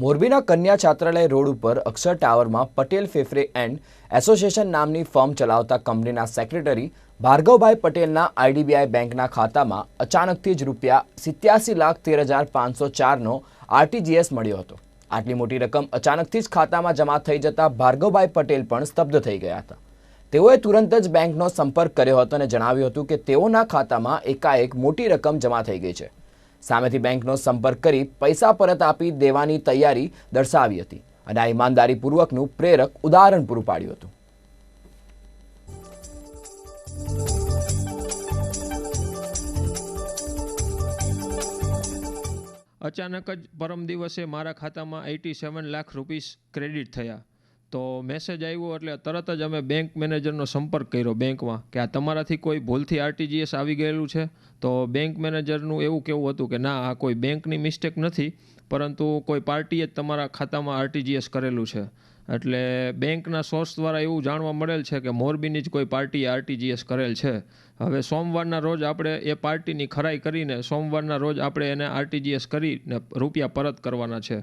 મોરબીના કન્યા છાત્રાલય રોડ ઉપર અક્ષર ટાવરમાં પટેલ ફેફરે એન્ડ એસોસિએશન નામની ફર્મ ચલાવતા કંપનીના સેક્રેટરી ભાર્ગવભાઈ પટેલના આઈડીબીઆઈ બેંકના ખાતામાં અચાનકથી જ રૂપિયા સિત્યાસી લાખ તેર હજાર પાંચસો ચારનો આરટીજીએસ મળ્યો હતો. આટલી મોટી રકમ અચાનકથી જ ખાતામાં જમા થઈ જતા ભાર્ગવભાઈ પટેલ પણ સ્તબ્ધ થઈ ગયા હતા. તેઓએ તુરંત જ બેંકનો સંપર્ક કર્યો હતો અને જણાવ્યું હતું કે તેઓના ખાતામાં એકાએક મોટી રકમ જમા થઈ ગઈ છે. સામેથી બેંકનો સંપર્ક કરી પૈસા પરત આપી દેવાની તૈયારી દર્શાવી હતી અને આ ઈમાનદારીપૂર્વકનું પ્રેરક ઉદાહરણ પૂરું પાડ્યું હતું. અચાનક જ પરમ દિવસે મારા ખાતામાં eighty seven lakh rupees credit થયા. તો મેસેજ આવ્યો એટલે તરત જ અમે બેંક મેનેજરનો સંપર્ક કર્યો બેંકમાં કે આ તમારાથી કોઈ ભૂલથી આરટીજીએસ આવી ગયેલું છે? તો બેંક મેનેજરનું એવું કેવું હતું કે ના, આ કોઈ બેંકની મિસ્ટેક નથી, પરંતુ કોઈ પાર્ટીએ જ તમારા ખાતામાં આરટીજીએસ કરેલું છે. એટલે બેંકના સોર્સ દ્વારા એવું જાણવા મળેલ છે કે મોરબીની જ કોઈ પાર્ટીએ આરટીજીએસ કરેલ છે. હવે સોમવારના રોજ આપણે એ પાર્ટીની ખરાઈ કરીને સોમવારના રોજ આપણે એને આરટીજીએસ કરીને રૂપિયા પરત કરવાના છે.